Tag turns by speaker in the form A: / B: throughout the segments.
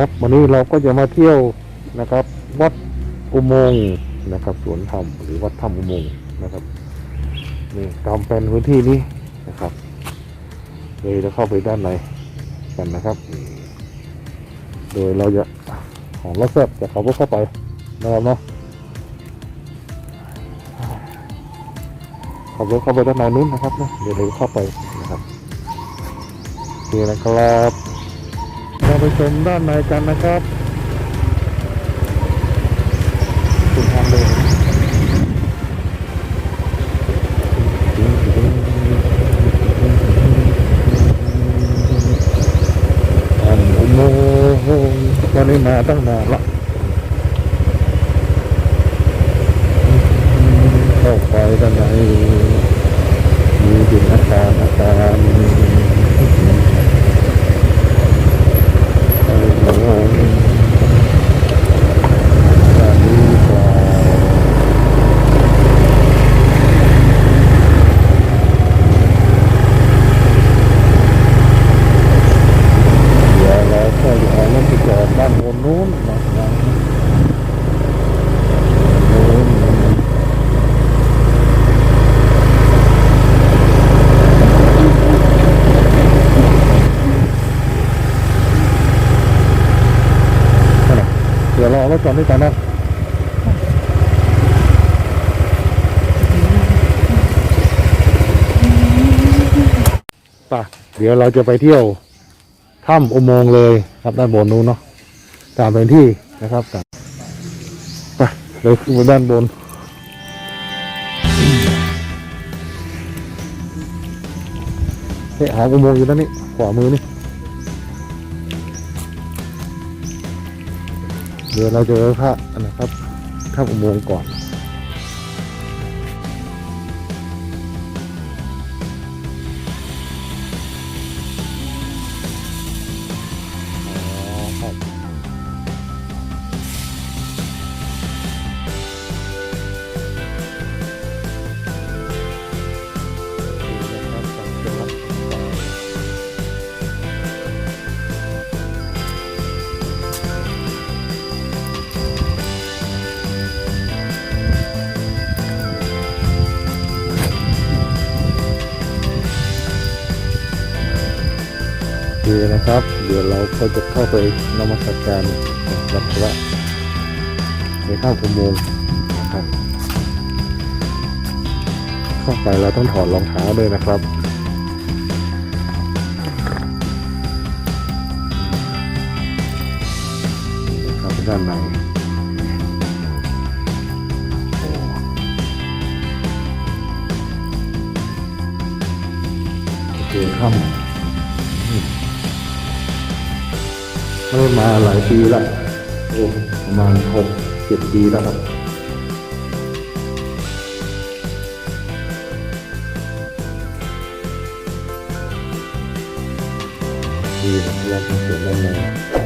A: ครับวันนี้เราก็จะมาเที่ยวนะครับ วัดอุโมงค์นะครับสวนธรรมหรือวัดธรรมอุโมงค์นะครับนี่ตามแผนพื้นที่นี้นะครับเลยจะเข้าไปด้านในกันนะครับ โดยเราจะของรถแซบจะเขาก็เข้าไปนะครับเนาะขับรถเข้าไปด้านในนู้นนะครับนะเดี๋ยวเราเข้าไปนะครับโอเคนะครับ ชมด้านในกันนะครับคุณทางเดินอันอุโมงค์วันนี้มาตั้งนานละเข้าไปด้านในมีดินอาคารอาคารอุโมงค์ด้านนี้กว่าเดี๋ยวเราก็จะเอารถไปจอดด้านบนนู้นนะครับนู้น นั่นน่ะเดี๋ยวรอรถก่อนด้วยกันนะป่ะเดี๋ยวเราจะไปเที่ยวถ้ำอุโมงค์เลยครับด้านบนนู้นเนาะตามเป็นที่นะครับไปเลยขึ้นไปด้านบนเฮ้ยหาอุโมงค์อยู่ด้านนี้ขวามือนี่ เดี๋ยวเราจะไปพระนะครับถ้ำอุโมงค์ก่อน เคนะครับ เดี๋ยวเราก็จะเข้าไปนมัสการวัดพระในถ้ำอุโมงค์นะครับเข้าไปเราต้องถอดรองเท้าด้วยนะครับนะครับด้านในโอ้โอเคถ้ำ ไม่มาหลายปีละโอ้ประมาณหกเจ็ดปีแล้วครับดีนะครับเราเสียนด้านใน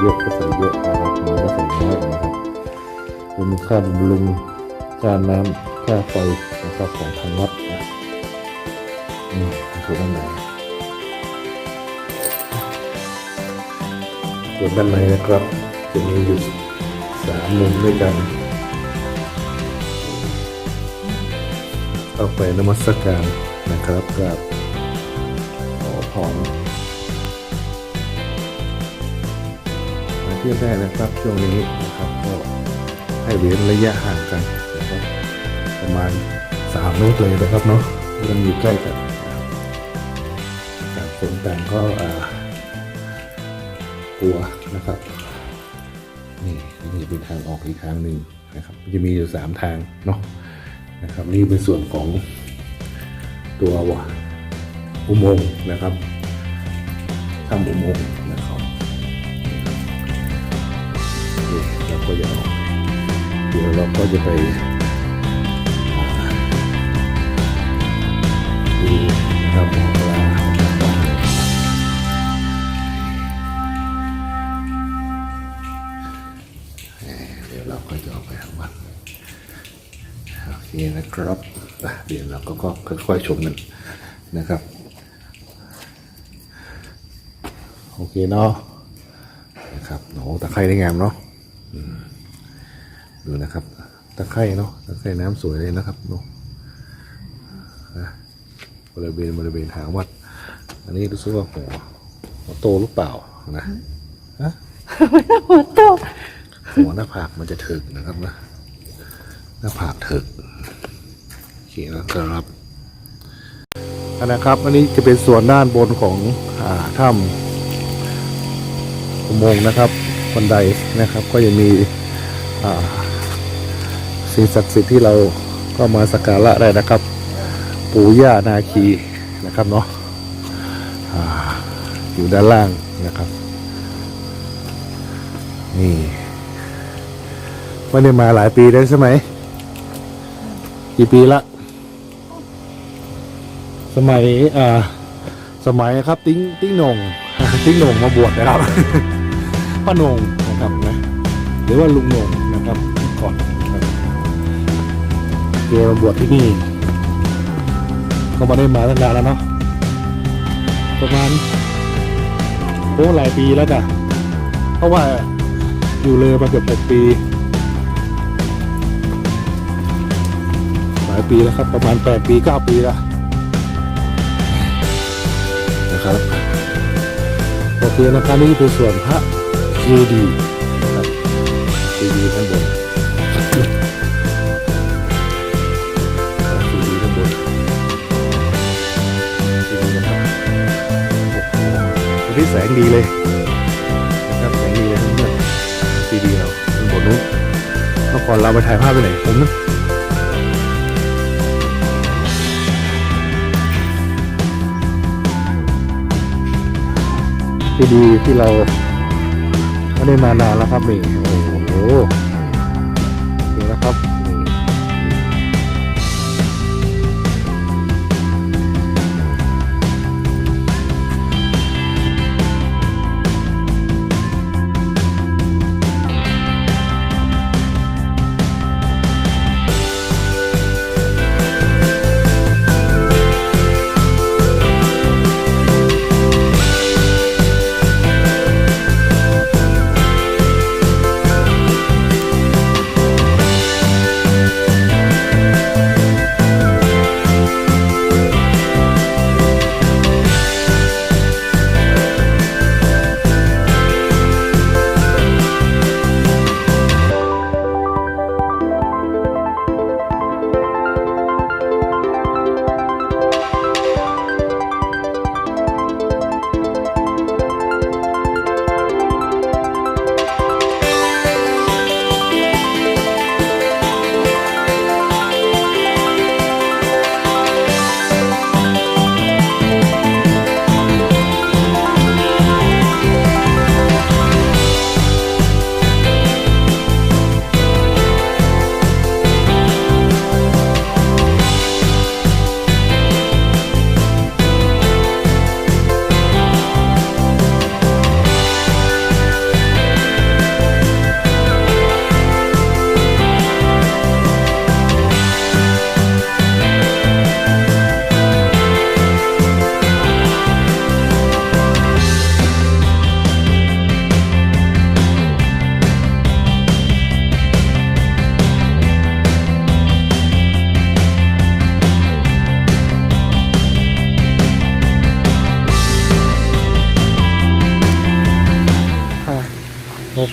A: เยอะก็ใส่เยอะนะครับน้อยก็ใส่น้อยนะครับเป็นค่าบำรุงค่าน้ำค่าไฟนะครับของทางวัดนะนี่คือด้านในส่วนด้านในนะครับ จะมีอยู่สามมุมด้วยกันเข้าไปนมัสการนะครับกับขอพร เที่ยวได้นะครับ ช่วงนี้นะครับก็ให้เว้นระยะห่างกันนะครับประมาณสามเมตรเลยนะครับเนาะยังอยู่ใกล้กันต่างคนต่างก็กลัวนะครับนี่นี่เป็นทางออกอีกทางหนึ่งนะครับจะมีอยู่สามทางเนาะนะครับนี่เป็นส่วนของตัววะอุโมงค์นะครับทำอุโมงค์็ยัออกเดี๋ยวเราก็จะไปดูนะครับหมอปลาเดี๋ยวเราก็จะออกไปทางวันโอเคนะครับเดี๋ยวเราก็ค่อยๆชมกันนะครับ โอเคเนาะนะครับโหตะไคร้ได้งามเนาะ ดูนะครับ ตะไคร้เนาะ ตะไคร้น้ำสวยเลยนะครับเนาะนะบริเวณบริเวณหางวัด อันนี้รู้สึกว่าหัวหัวโตหรือเปล่านะฮะ
B: หัวโต
A: หัวหน้าผากมันจะถึกนะครับนะ หน้าผากถึกโอเคนะครับอันนะครับ อันนี้จะเป็นส่วนด้านบนของอ่าถ้ำอุโมงค์นะครับ บันไดนะครับ ก็ยังมีสิ่งศักดิ์สิทธิ์ที่เราก็มาสักการะได้นะครับ ปู่ย่านาคีนะครับเนาะอ่าอยู่ด้านล่างนะครับ นี่ไม่ได้มาหลายปีแล้วใช่ไหมกี่ปีละสมัยอ่าสมัยครับ ติ้งติ้งหนงติ้งหนงมาบวชนะครับ ป้าหนงนะครับนะหรือว่าลุงหนงนะครับก่อนครับเกมาบวชที่นี่ ก็มาได้มาตั้งนานแล้วเนาะประมาณโอ้หลายปีแล้วจ้ะเพราะว่าอยู่เลยมาเกือบหกปี หลายปีแล้วครับ ประมาณแปดปีเก้าปีแล้วนะครับโอเคนะครับนี่คือส่วนพระ เจดีนะครับเจดีข้างบนพระเจดีข้างบนเจดีนะครับโอ้โหวันนี้แสงดีเลยนะครับแสงดีเลยเพื่อนๆเจดีเราข้างบนนู้นเมื่อก่อนเราไปถ่ายภาพไปไหนผมนะที่ดีที่เรา ไม่ได้มานานแล้วครับนี่โอ้โห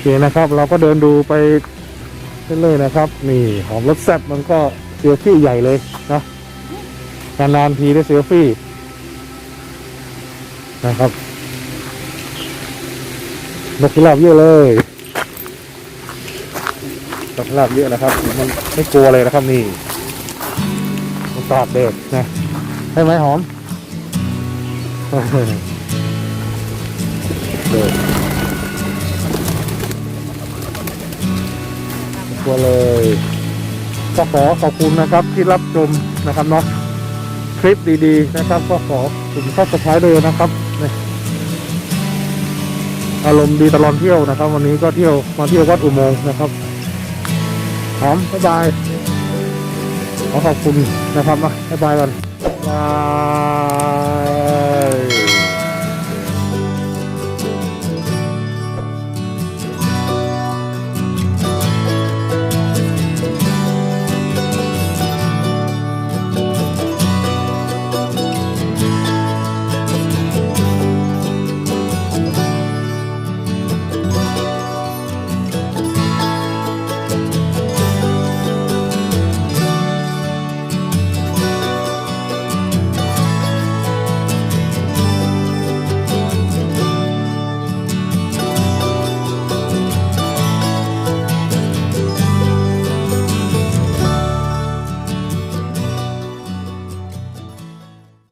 A: เคนะครับ เราก็เดินดูไปเรื่อยๆนะครับ นี่หอมรสแซ่บมันก็เซลฟี่ใหญ่เลยนะนานๆทีได้เซลฟี่นะครับนกพิราบเยอะเลยนกพิราบเยอะนะครับ มันไม่กลัวเลยนะครับนี่มันตากเด็กนะใช่ไหมหอมเด็ก ตัวเลย ก็ขอขอบคุณนะครับที่รับชมนะครับเนาะคลิปดีๆนะครับ ก็ขอคุณข้าสุดท้ายเลยนะครับนี่อารมณ์ดีตลอดเที่ยวนะครับ วันนี้ก็เที่ยวมาเที่ยววัดอุโมงค์นะครับอมบ๊ายบายขอขอบคุณนะครับนะบ๊ายบายกันบ๊ายบาย